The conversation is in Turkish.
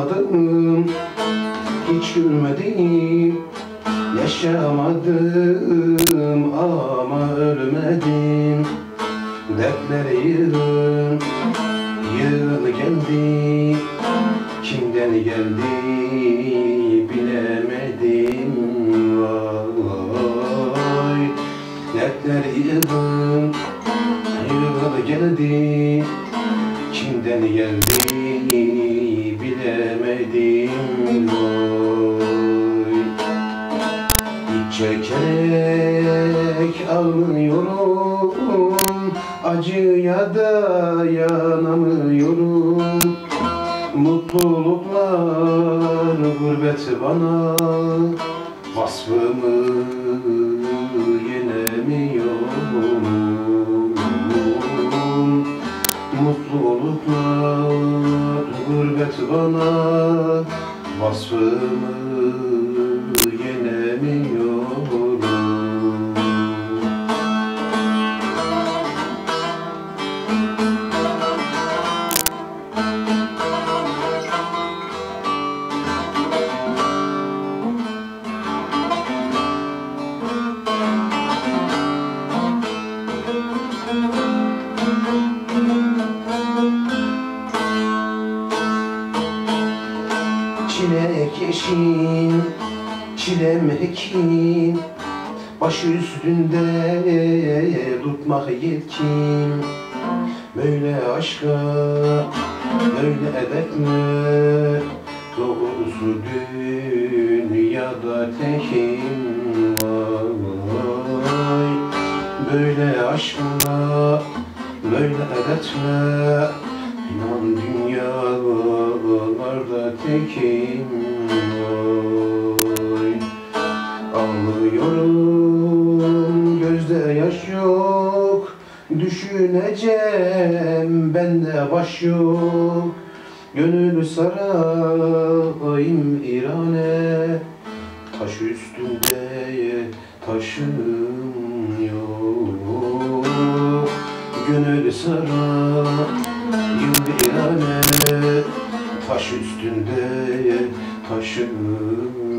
yaşamadım. Hiç gülmedim Yaşamadım. Ama ölmedim Dertleri yığın Yığın geldi Kimden geldi bilemedim. Vay Dertleri yığın Yığın geldi Kimden geldi Vay İç çekerek ağlıyorum Acıya dayanamıyorum Mutluluklar gurbet bana Vasfımı yenemiyorum. Mutluluklar gurbet bana Vasfımı yenemiyorum Çilek eşin, çilem hekim Başı üstünde tutmak yetkin. Böyle aşka, böyle edep mi? Doğrusu dünyada tekim Böyle aşkla, böyle edetme İnan dünyalarda tekim vay Ağlıyorum gözde yaş yok. Düşüneceğim bende baş yok. Gönül sarayım İrane. Taş üstünde taşım yok. Gönül sarayım İrane Taş üstünde taşım